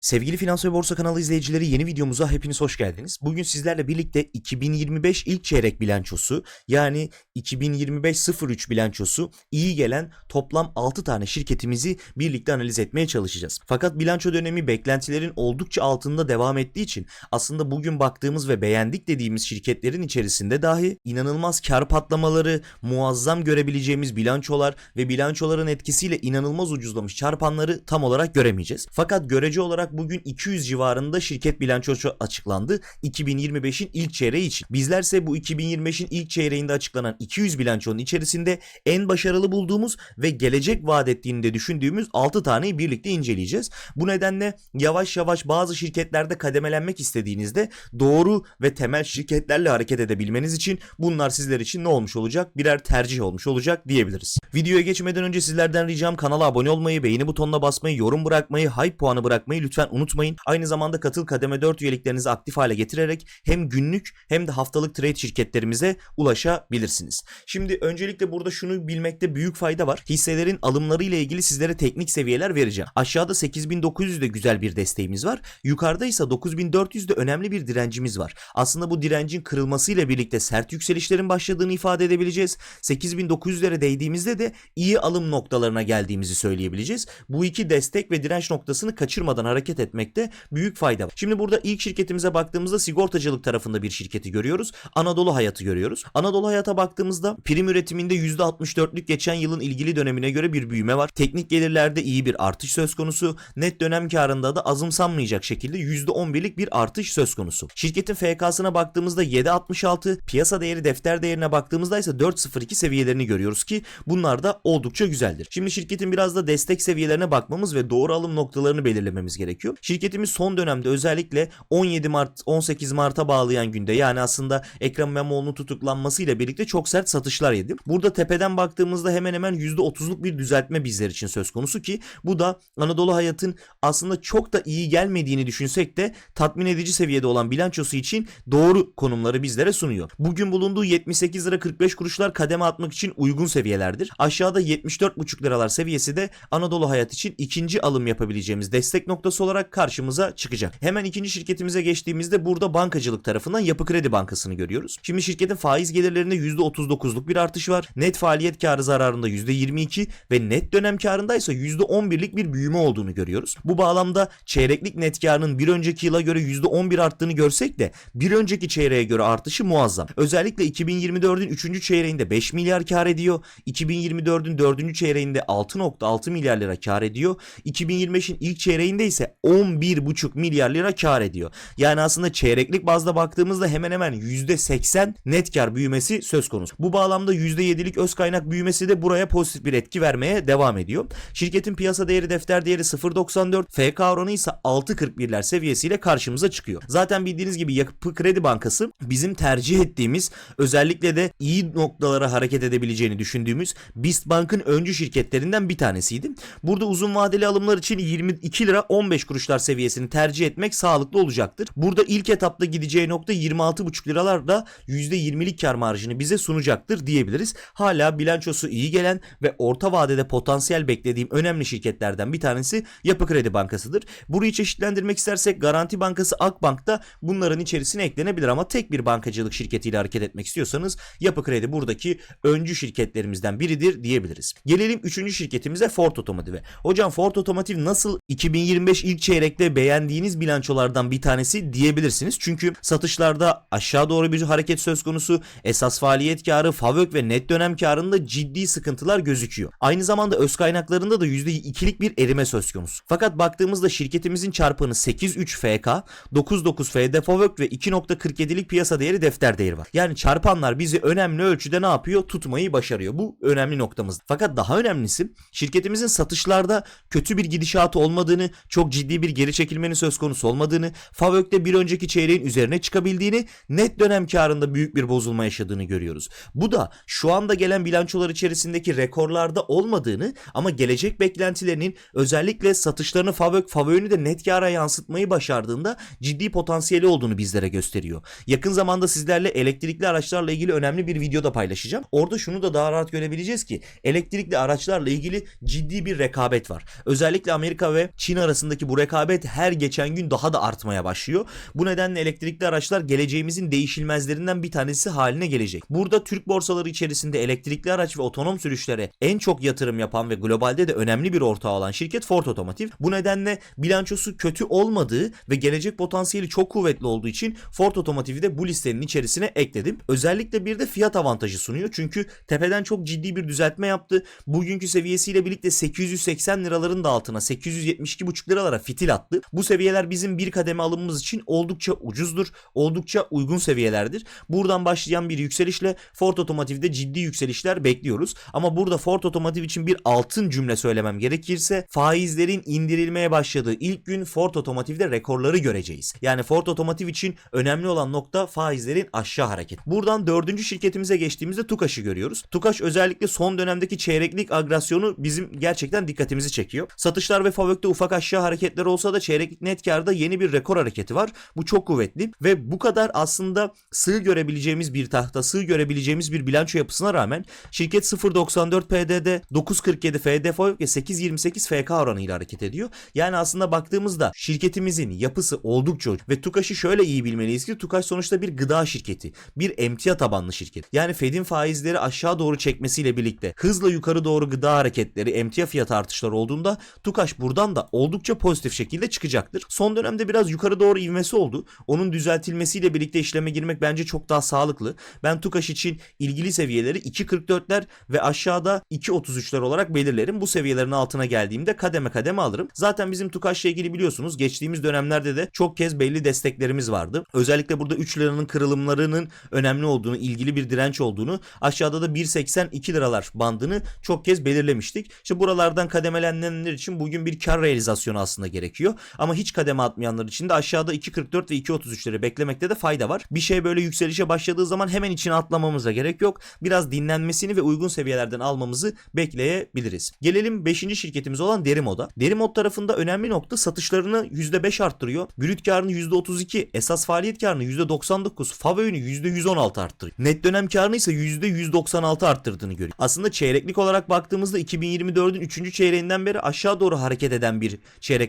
Sevgili Finans ve Borsa kanalı izleyicileri yeni videomuza hepiniz hoş geldiniz. Bugün sizlerle birlikte 2025 ilk çeyrek bilançosu yani 2025-03 bilançosu iyi gelen toplam 6 tane şirketimizi birlikte analiz etmeye çalışacağız. Fakat bilanço dönemi beklentilerin oldukça altında devam ettiği için aslında bugün baktığımız ve beğendik dediğimiz şirketlerin içerisinde dahi inanılmaz kar patlamaları, muazzam görebileceğimiz bilançolar ve bilançoların etkisiyle inanılmaz ucuzlamış çarpanları tam olarak göremeyeceğiz. Fakat görece olarak bugün 200 civarında şirket bilançosu açıklandı 2025'in ilk çeyreği için. Bizlerse bu 2025'in ilk çeyreğinde açıklanan 200 bilançonun içerisinde en başarılı bulduğumuz ve gelecek vaat ettiğini de düşündüğümüz 6 taneyi birlikte inceleyeceğiz. Bu nedenle yavaş yavaş bazı şirketlerde kademelenmek istediğinizde doğru ve temel şirketlerle hareket edebilmeniz için bunlar sizler için ne olmuş olacak? Birer tercih olmuş olacak diyebiliriz. Videoya geçmeden önce sizlerden ricam kanala abone olmayı, beğeni butonuna basmayı, yorum bırakmayı, hype puanı bırakmayı lütfen unutmayın. Aynı zamanda katıl kademe 4 üyeliklerinizi aktif hale getirerek hem günlük hem de haftalık trade şirketlerimize ulaşabilirsiniz. Şimdi öncelikle burada şunu bilmekte büyük fayda var. Hisselerin alımları ile ilgili sizlere teknik seviyeler vereceğim. Aşağıda 8900'de güzel bir desteğimiz var. Yukarıda ise 9400'de önemli bir direncimiz var. Aslında bu direncin kırılmasıyla birlikte sert yükselişlerin başladığını ifade edebileceğiz. 8900'lere değdiğimizde de iyi alım noktalarına geldiğimizi söyleyebileceğiz. Bu iki destek ve direnç noktasını kaçırmadan hareket etmekte büyük fayda var. Şimdi burada ilk şirketimize baktığımızda sigortacılık tarafında bir şirketi görüyoruz. Anadolu Hayat'ı görüyoruz. Anadolu Hayat'a baktığımızda prim üretiminde %64'lük geçen yılın ilgili dönemine göre bir büyüme var. Teknik gelirlerde iyi bir artış söz konusu. Net dönem karında da azımsanmayacak şekilde %11'lik bir artış söz konusu. Şirketin FK'sına baktığımızda 7.66, piyasa değeri defter değerine baktığımızda ise 4.02 seviyelerini görüyoruz ki bunlar da oldukça güzeldir. Şimdi şirketin biraz da destek seviyelerine bakmamız ve doğru alım noktalarını belirlememiz gerekiyor. Şirketimiz son dönemde özellikle 17 Mart 18 Mart'a bağlayan günde yani aslında Ekrem İmamoğlu'nun tutuklanmasıyla birlikte çok sert satışlar yedi. Burada tepeden baktığımızda hemen hemen %30'luk bir düzeltme bizler için söz konusu ki bu da Anadolu Hayat'ın aslında çok da iyi gelmediğini düşünsek de tatmin edici seviyede olan bilançosu için doğru konumları bizlere sunuyor. Bugün bulunduğu 78 lira 45 kuruşlar kademe atmak için uygun seviyelerdir. Aşağıda 74,5 liralar seviyesi de Anadolu Hayat için ikinci alım yapabileceğimiz destek noktası olarak karşımıza çıkacak. Hemen ikinci şirketimize geçtiğimizde burada bankacılık tarafından Yapı Kredi Bankası'nı görüyoruz. Şimdi şirketin faiz gelirlerinde %39'luk bir artış var. Net faaliyet karı zararında %22 ve net dönem karında ise %11'lik bir büyüme olduğunu görüyoruz. Bu bağlamda çeyreklik net karının bir önceki yıla göre %11 arttığını görsek de bir önceki çeyreğe göre artışı muazzam. Özellikle 2024'ün 3. çeyreğinde 5 milyar kar ediyor. 2024'ün 4. çeyreğinde 6.6 milyar lira kar ediyor. 2025'in ilk çeyreğinde ise 11.5 milyar lira kar ediyor. Yani aslında çeyreklik bazda baktığımızda hemen hemen %80 net kar büyümesi söz konusu. Bu bağlamda %7'lik öz kaynak büyümesi de buraya pozitif bir etki vermeye devam ediyor. Şirketin piyasa değeri defter değeri 0.94, FK oranı ise 6.41'ler seviyesiyle karşımıza çıkıyor. Zaten bildiğiniz gibi Yapı Kredi Bankası bizim tercih ettiğimiz özellikle de iyi noktalara hareket edebileceğini düşündüğümüz BIST Bank'ın öncü şirketlerinden bir tanesiydi. Burada uzun vadeli alımlar için 22 lira 15 kuruşlar seviyesini tercih etmek sağlıklı olacaktır. Burada ilk etapta gideceği nokta 26,5 liralarda %20'lik kar marjını bize sunacaktır diyebiliriz. Hala bilançosu iyi gelen ve orta vadede potansiyel beklediğim önemli şirketlerden bir tanesi Yapı Kredi Bankası'dır. Burayı çeşitlendirmek istersek Garanti Bankası Akbank da bunların içerisine eklenebilir ama tek bir bankacılık şirketiyle hareket etmek istiyorsanız Yapı Kredi buradaki öncü şirketlerimizden biridir diyebiliriz. Gelelim 3. şirketimize Ford Otomotiv'e. Hocam Ford Otomotiv nasıl 2025 ilk çeyrekte beğendiğiniz bilançolardan bir tanesi diyebilirsiniz. Çünkü satışlarda aşağı doğru bir hareket söz konusu. Esas faaliyet karı, FAVÖK ve net dönem karında ciddi sıkıntılar gözüküyor. Aynı zamanda öz kaynaklarında da %2'lik bir erime söz konusu. Fakat baktığımızda şirketimizin çarpanı 8.3 FK, 9.9 FD FAVÖK ve 2.47'lik piyasa değeri defter değeri var. Yani çarpanlar bizi önemli ölçüde ne yapıyor? Tutmayı başarıyor. Bu önemli noktamız. Fakat daha önemlisi şirketimizin satışlarda kötü bir gidişatı olmadığını, çok ciddi bir geri çekilmenin söz konusu olmadığını, FAVÖK'te bir önceki çeyreğin üzerine çıkabildiğini, net dönem karında büyük bir bozulma yaşadığını görüyoruz. Bu da şu anda gelen bilançolar içerisindeki rekorlarda olmadığını ama gelecek beklentilerinin özellikle satışlarını FAVÖK, FAVÖK'ünü de net kara yansıtmayı başardığında ciddi potansiyeli olduğunu bizlere gösteriyor. Yakın zamanda sizlerle elektrikli araçlarla ilgili önemli bir video da paylaşacağım. Orada şunu da daha rahat görebileceğiz ki elektrikli araçlarla ilgili ciddi bir rekabet var. Özellikle Amerika ve Çin arasındaki bu rekabet her geçen gün daha da artmaya başlıyor. Bu nedenle elektrikli araçlar geleceğimizin değişilmezlerinden bir tanesi haline gelecek. Burada Türk borsaları içerisinde elektrikli araç ve otonom sürüşlere en çok yatırım yapan ve globalde de önemli bir ortağı olan şirket Ford Otomotiv. Bu nedenle bilançosu kötü olmadığı ve gelecek potansiyeli çok kuvvetli olduğu için Ford Otomotiv'i de bu listenin içerisine ekledim. Özellikle bir de fiyat avantajı sunuyor. Çünkü tepeden çok ciddi bir düzeltme yaptı. Bugünkü seviyesiyle birlikte 880 liraların da altına 872,5 liralara fitil attı. Bu seviyeler bizim bir kademe alımımız için oldukça ucuzdur. Oldukça uygun seviyelerdir. Buradan başlayan bir yükselişle Ford Otomotiv'de ciddi yükselişler bekliyoruz. Ama burada Ford Otomotiv için bir altın cümle söylemem gerekirse faizlerin indirilmeye başladığı ilk gün Ford Otomotiv'de rekorları göreceğiz. Yani Ford Otomotiv için önemli olan nokta faizlerin aşağı hareket. Buradan dördüncü şirketimize geçtiğimizde TUKAŞ'ı görüyoruz. TUKAŞ özellikle son dönemdeki çeyreklik agresyonu bizim gerçekten dikkatimizi çekiyor. Satışlar ve FAVÖK'te ufak aşağı hareketler olsa da çeyreklik net karda yeni bir rekor hareketi var. Bu çok kuvvetli ve bu kadar aslında sığ görebileceğimiz bir tahta, sığ görebileceğimiz bir bilanço yapısına rağmen şirket 0.94 PDD, 9.47 FD FAVÖK ve 8.28 FK oranıyla hareket ediyor. Yani aslında baktığımızda şirketimizin yapısı oldukça ve TUKAŞ'ı şöyle iyi bilmeliyiz ki TUKAŞ sonuçta bir gıda şirketi. Bir emtia tabanlı şirket. Yani Fed'in faizleri aşağı doğru çekmesiyle birlikte hızla yukarı doğru gıda hareketleri, emtia fiyat artışları olduğunda TUKAŞ buradan da oldukça pozitif şekilde çıkacaktır. Son dönemde biraz yukarı doğru ivmesi oldu. Onun düzeltilmesiyle birlikte işleme girmek bence çok daha sağlıklı. Ben TUKAŞ için ilgili seviyeleri 2.44'ler ve aşağıda 2.33'ler olarak belirlerim. Bu seviyelerin altına geldiğimde kademe kademe alırım. Zaten bizim TUKAŞ'la ilgili biliyorsunuz geçtiğimiz dönemlerde de çok kez belli desteklerimiz vardı. Özellikle burada 3 liranın kırılımlarının önemli olduğunu, ilgili bir direnç olduğunu, aşağıda da 1.82 liralar bandını çok kez belirlemiştik. İşte buralardan kademelenenler için bugün bir kar realizasyonu aslında gerekiyor. Ama hiç kademe atmayanlar için de aşağıda 2.44 ve 2.33'leri beklemekte de fayda var. Bir şey böyle yükselişe başladığı zaman hemen içine atlamamıza gerek yok. Biraz dinlenmesini ve uygun seviyelerden almamızı bekleyebiliriz. Gelelim 5. şirketimiz olan Derimo'da. Derimod tarafında önemli nokta satışlarını %5 arttırıyor. Brüt karını %32, esas faaliyet karını %99, FAVÖ'nü %116 arttırıyor. Net dönem karını ise %196 arttırdığını görüyor. Aslında çeyreklik olarak baktığımızda 2024'ün 3. çeyreğinden beri aşağı doğru hareket eden bir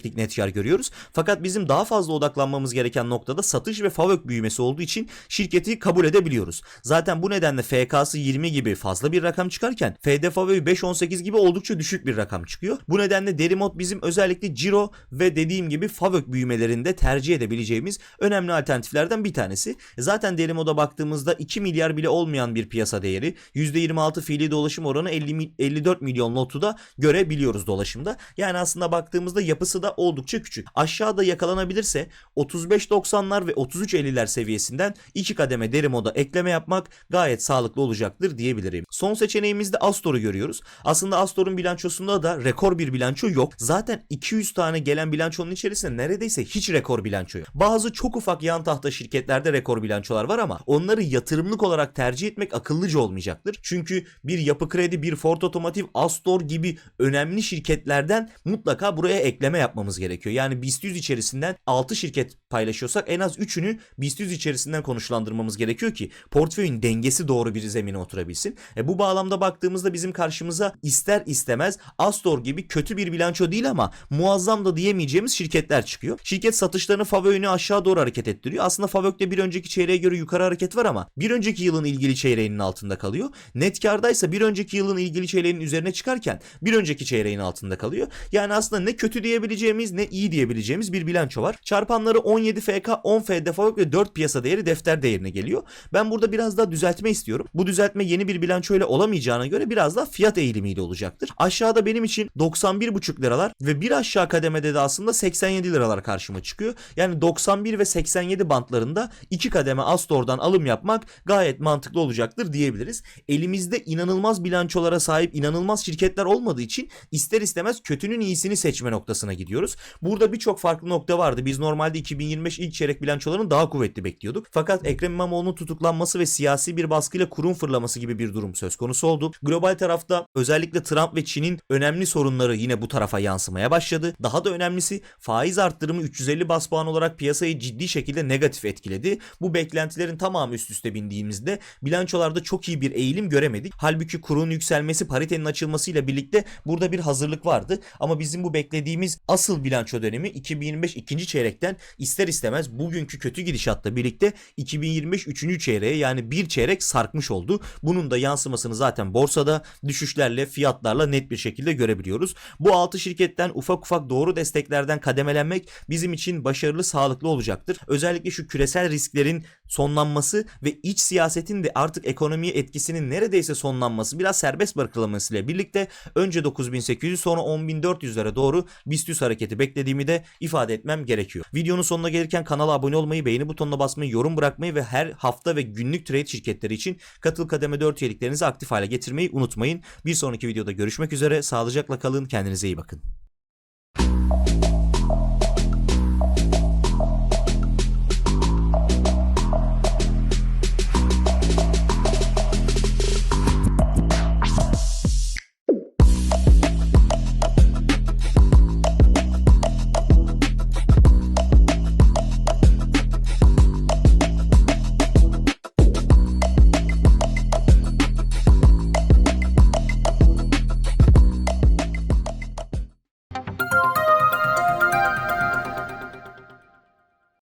çeyreklik net kar görüyoruz. Fakat bizim daha fazla odaklanmamız gereken noktada satış ve FAVÖK büyümesi olduğu için şirketi kabul edebiliyoruz. Zaten bu nedenle FK'sı 20 gibi fazla bir rakam çıkarken FD FAVÖK 5-18 gibi oldukça düşük bir rakam çıkıyor. Bu nedenle Derimot bizim özellikle Ciro ve dediğim gibi FAVÖK büyümelerinde tercih edebileceğimiz önemli alternatiflerden bir tanesi. Zaten Derimot'a baktığımızda 2 milyar bile olmayan bir piyasa değeri. %26 fiili dolaşım oranı 50, mi- 54 milyon notu da görebiliyoruz dolaşımda. Yani aslında baktığımızda yapısı da oldukça küçük. Aşağıda yakalanabilirse 35.90'lar ve 33.50'ler seviyesinden iki kademe Derimo'da ekleme yapmak gayet sağlıklı olacaktır diyebilirim. Son seçeneğimizde Astor'u görüyoruz. Aslında Astor'un bilançosunda da rekor bir bilanço yok. Zaten 200 tane gelen bilançonun içerisinde neredeyse hiç rekor bilanço yok. Bazı çok ufak yan tahta şirketlerde rekor bilançolar var ama onları yatırımlık olarak tercih etmek akıllıca olmayacaktır. Çünkü bir yapı kredi, bir Ford Otomotiv, Astor gibi önemli şirketlerden mutlaka buraya ekleme yapmamız gerekiyor. Yani BIST 100 içerisinden 6 şirket paylaşıyorsak en az 3'ünü BIST 100 içerisinden konuşlandırmamız gerekiyor ki portföyün dengesi doğru bir zemine oturabilsin. E bu bağlamda baktığımızda bizim karşımıza ister istemez Astor gibi kötü bir bilanço değil ama muazzam da diyemeyeceğimiz şirketler çıkıyor. Şirket satışlarını FAVÖK'ünü aşağı doğru hareket ettiriyor. Aslında FAVÖK'te bir önceki çeyreğe göre yukarı hareket var ama bir önceki yılın ilgili çeyreğinin altında kalıyor. Net kardaysa bir önceki yılın ilgili çeyreğinin üzerine çıkarken bir önceki çeyreğin altında kalıyor. Yani aslında ne kötü diyebileceğimiz ne iyi diyebileceğimiz bir bilanço var. Çarpanları 17 FK, 10 FD FAVÖK ve 4 piyasa değeri defter değerine geliyor. Ben burada biraz daha düzeltme istiyorum. Bu düzeltme yeni bir bilançoyla olamayacağına göre biraz daha fiyat eğilimiyle olacaktır. Aşağıda benim için 91,5 liralar ve bir aşağı kademede de aslında 87 liralar karşıma çıkıyor. Yani 91 ve 87 bantlarında iki kademe Astor'dan alım yapmak gayet mantıklı olacaktır diyebiliriz. Elimizde inanılmaz bilançolara sahip inanılmaz şirketler olmadığı için ister istemez kötünün iyisini seçme noktasına gidiyoruz. Burada birçok farklı nokta vardı. Biz normalde 2025 ilk çeyrek bilançolarını daha kuvvetli bekliyorduk. Fakat Ekrem İmamoğlu'nun tutuklanması ve siyasi bir baskıyla kurum fırlaması gibi bir durum söz konusu oldu. Global tarafta özellikle Trump ve Çin'in önemli sorunları yine bu tarafa yansımaya başladı. Daha da önemlisi faiz arttırımı 350 bas puan olarak piyasayı ciddi şekilde negatif etkiledi. Bu beklentilerin tamamı üst üste bindiğimizde bilançolarda çok iyi bir eğilim göremedik. Halbuki kurun yükselmesi paritenin açılmasıyla birlikte burada bir hazırlık vardı. Ama bizim bu beklediğimiz asıl asıl bilanço dönemi 2025 ikinci çeyrekten ister istemez bugünkü kötü gidişatla birlikte 2025 üçüncü çeyreğe yani bir çeyrek sarkmış oldu. Bunun da yansımasını zaten borsada düşüşlerle fiyatlarla net bir şekilde görebiliyoruz. Bu 6 şirketten ufak ufak doğru desteklerden kademelenmek bizim için başarılı sağlıklı olacaktır. Özellikle şu küresel risklerin sonlanması ve iç siyasetin de artık ekonomiye etkisinin neredeyse sonlanması biraz serbest bırakılmasıyla birlikte önce 9800 sonra 10400'lere doğru BIST hareketi beklediğimi de ifade etmem gerekiyor. Videonun sonuna gelirken kanala abone olmayı, beğeni butonuna basmayı, yorum bırakmayı ve her hafta ve günlük trade şirketleri için katıl kademe 4 üyeliklerinizi aktif hale getirmeyi unutmayın. Bir sonraki videoda görüşmek üzere. Sağlıcakla kalın. Kendinize iyi bakın.